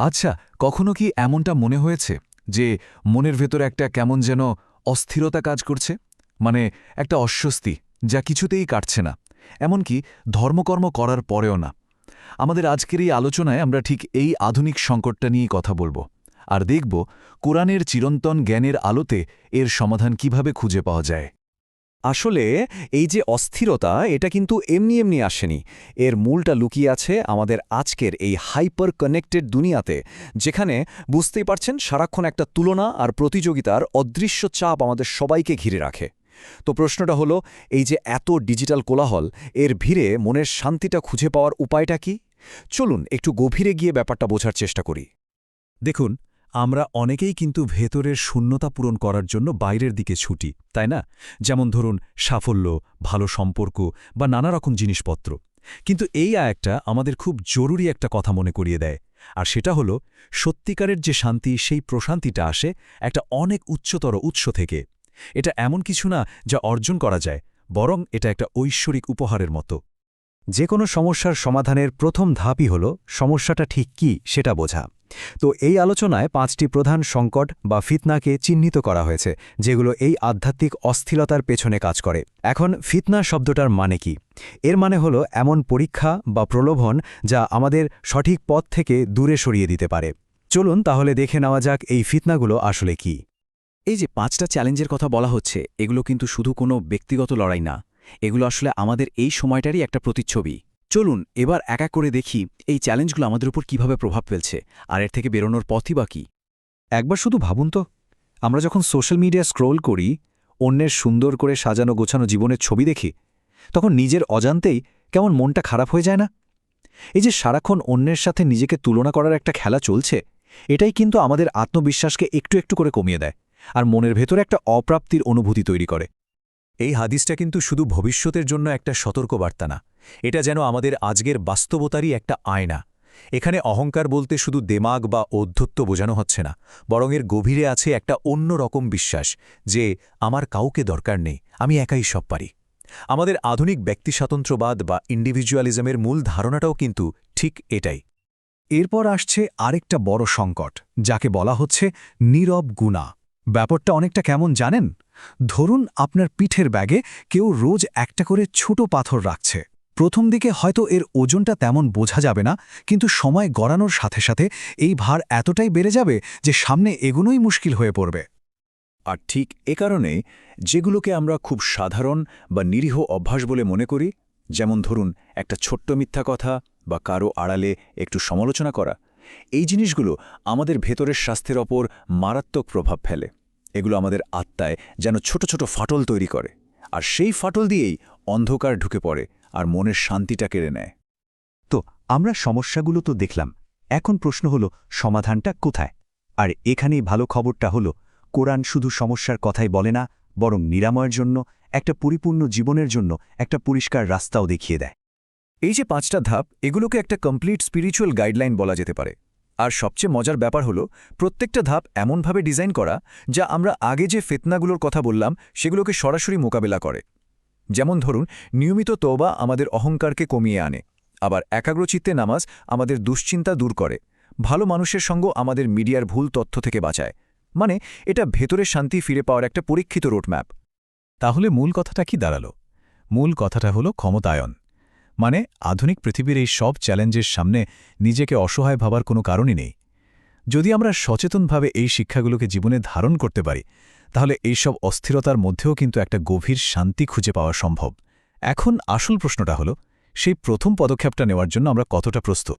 আচ্ছা কখনো কি এমনটা মনে হয়েছে যে মনের ভেতরে একটা কেমন যেন অস্থিরতা কাজ করছে? মানে একটা অস্বস্তি যা কিছুতেই কাটছে না। এমনকি ধর্মকর্ম করার পরেও না। আমাদের আজকের এই আলোচনায় আমরা ঠিক এই আধুনিক সংকটটা নিয়েই কথা বলব। আর দেখব কোরআনের চিরন্তন জ্ঞানের আলোতে এর সমাধান কীভাবে খুঁজে পাওয়া যায়। আসলে এই যে অস্থিরতা, এটা কিন্তু এমনি এমনি আসেনি। এর মূলটা লুকিয়ে আছে আমাদের আজকের এই হাইপার কানেক্টেড দুনিয়াতে, যেখানে বুঝতেই পারছেন সারাক্ষণ একটা তুলনা আর প্রতিযোগিতার অদৃশ্য চাপ আমাদের সবাইকে ঘিরে রাখে। তো প্রশ্নটা হলো, এই যে এত ডিজিটাল কোলাহল, এর ভিড়ে মনের শান্তিটা খুঁজে পাওয়ার উপায়টা কি? চলুন একটু গভীরে গিয়ে ব্যাপারটা বোঝার চেষ্টা করি। দেখুন আমরা অনেকেই কিন্তু ভেতরের শূন্যতা পূরণ করার জন্য বাইরের দিকে ছুটি, তাই না? যেমন ধরুন, সাফল্য, ভালো সম্পর্ক বা নানা রকম জিনিসপত্র। কিন্তু এই আয়টা আমাদের খুব জরুরি একটা কথা মনে করিয়ে দেয়, আর সেটা হলো, সত্যিকারের যে শান্তি, সেই প্রশান্তিটা আসে একটা অনেক উচ্চতর উৎস থেকে। এটা এমন কিছু না যা অর্জন করা যায়, বরং এটা একটা ঐশ্বরিক উপহারের মতো। যে কোনো সমস্যার সমাধানের প্রথম ধাপই হল, সমস্যাটা ঠিক কি সেটা বোঝা। তো এই আলোচনায় পাঁচটি প্রধান সংকট বা ফিতনাকে চিহ্নিত করা হয়েছে, যেগুলো এই আধ্যাত্মিক অস্থিরতার পেছনে কাজ করে। এখন ফিতনা শব্দটার মানে কি? এর মানে হল এমন পরীক্ষা বা প্রলোভন যা আমাদের সঠিক পথ থেকে দূরে সরিয়ে দিতে পারে। চলুন তাহলে দেখে নেওয়া যাক এই ফিতনাগুলো আসলে কি। এই যে পাঁচটা চ্যালেঞ্জের কথা বলা হচ্ছে, এগুলো কিন্তু শুধু কোনো ব্যক্তিগত লড়াই না। এগুলো আসলে আমাদের এই সময়টারই একটা প্রতিচ্ছবি। চলুন এবার একা করে দেখি এই চ্যালেঞ্জগুলো আমাদের উপর কীভাবে প্রভাব ফেলছে, আর এর থেকে বেরোনোর পথই বা কী? একবার শুধু ভাবুন তো, আমরা যখন সোশ্যাল মিডিয়া স্ক্রোল করি, অন্যের সুন্দর করে সাজানো গোছানো জীবনের ছবি দেখি, তখন নিজের অজান্তেই কেমন মনটা খারাপ হয়ে যায় না? এই যে সারাক্ষণ অন্যের সাথে নিজেকে তুলনা করার একটা খেলা চলছে, এটাই কিন্তু আমাদের আত্মবিশ্বাসকে একটু একটু করে কমিয়ে দেয়, আর মনের ভেতরে একটা অপ্রাপ্তির অনুভূতি তৈরি করে। এই হাদিসটা কিন্তু শুধু ভবিষ্যতের জন্য একটা সতর্কবার্তা না, এটা যেন আমাদের আজকের বাস্তবতারই একটা আয়না। এখানে অহংকার বলতে শুধু দেমাগ বা অধ্যত্ব বোঝানো হচ্ছে না, বরং এর গভীরে আছে একটা অন্য রকম বিশ্বাস যে আমার কাউকে দরকার নেই, আমি একাই সব পারি। আমাদের আধুনিক ব্যক্তিস্বাতন্ত্র্যবাদ বা ইন্ডিভিজুয়ালিজমের মূল ধারণাটাও কিন্তু ঠিক এটাই। এরপর আসছে আরেকটা বড় সংকট, যাকে বলা হচ্ছে নীরব গুণা। ব্যাপারটা অনেকটা কেমন জানেন? ধরুন আপনার পিঠের ব্যাগে কেউ রোজ একটা করে ছোট পাথর রাখছে। প্রথম দিকে হয়তো এর ওজনটা তেমন বোঝা যাবে না, কিন্তু সময় গড়ানোর সাথে সাথে এই ভার এতটাই বেড়ে যাবে যে সামনে এগুনোই মুশকিল হয়ে পড়বে। আর ঠিক এ কারণে যেগুলোকে আমরা খুব সাধারণ বা নিরীহ অভ্যাস বলে মনে করি, যেমন ধরুন একটা ছোট্ট মিথ্যা কথা বা কারও আড়ালে একটু সমালোচনা করা, এই জিনিসগুলো আমাদের ভেতরের স্বাস্থ্যের ওপর মারাত্মক প্রভাব ফেলে। এগুলো আমাদের আত্মায় যেন ছোট ছোট ফাটল তৈরি করে। আর সেই ফাটল দিয়েই অন্ধকার ঢুকে পড়ে আর মনের শান্তিটা কেড়ে নেয়। তো আমরা সমস্যাগুলো তো দেখলাম। এখন প্রশ্ন হলো, সমাধানটা কোথায়? আর এখানেই ভালো খবরটা হলো, কোরআন শুধু সমস্যার কথাই বলে না, বরং নিরাময়ের জন্য, একটা পরিপূর্ণ জীবনের জন্য, একটা পরিষ্কার রাস্তাও দেখিয়ে দেয়। এই যে পাঁচটা ধাপ, এগুলোকে একটা কমপ্লিট স্পিরিচুয়াল গাইডলাইন বলা যেতে পারে। আর সবচেয়ে মজার ব্যাপার হলো, প্রত্যেকটা ধাপ এমনভাবে ডিজাইন করা যা আমরা আগে যে ফেতনাগুলোর কথা বললাম, সেগুলোকে সরাসরি মোকাবেলা করে। যেমন ধরুন, নিয়মিত তোবা আমাদের অহংকারকে কমিয়ে আনে, আবার একাগ্রচিত্তে নামাজ আমাদের দুশ্চিন্তা দূর করে, ভালো মানুষের সঙ্গ আমাদের মিডিয়ার ভুল তথ্য থেকে বাঁচায়। মানে এটা ভেতরের শান্তি ফিরে পাওয়ার একটা পরীক্ষিত রোডম্যাপ। তাহলে মূল কথাটা কি দাঁড়াল? মূল কথাটা হলো ক্ষমতায়ন। মানে আধুনিক পৃথিবীর এই সব চ্যালেঞ্জের সামনে নিজেকে অসহায় ভাবার কোনো কারণই নেই। যদি আমরা সচেতনভাবে এই শিক্ষাগুলোকে জীবনে ধারণ করতে পারি, তাহলে এইসব অস্থিরতার মধ্যেও কিন্তু একটা গভীর শান্তি খুঁজে পাওয়া সম্ভব। এখন আসল প্রশ্নটা হলো, সেই প্রথম পদক্ষেপটা নেওয়ার জন্য আমরা কতটা প্রস্তুত?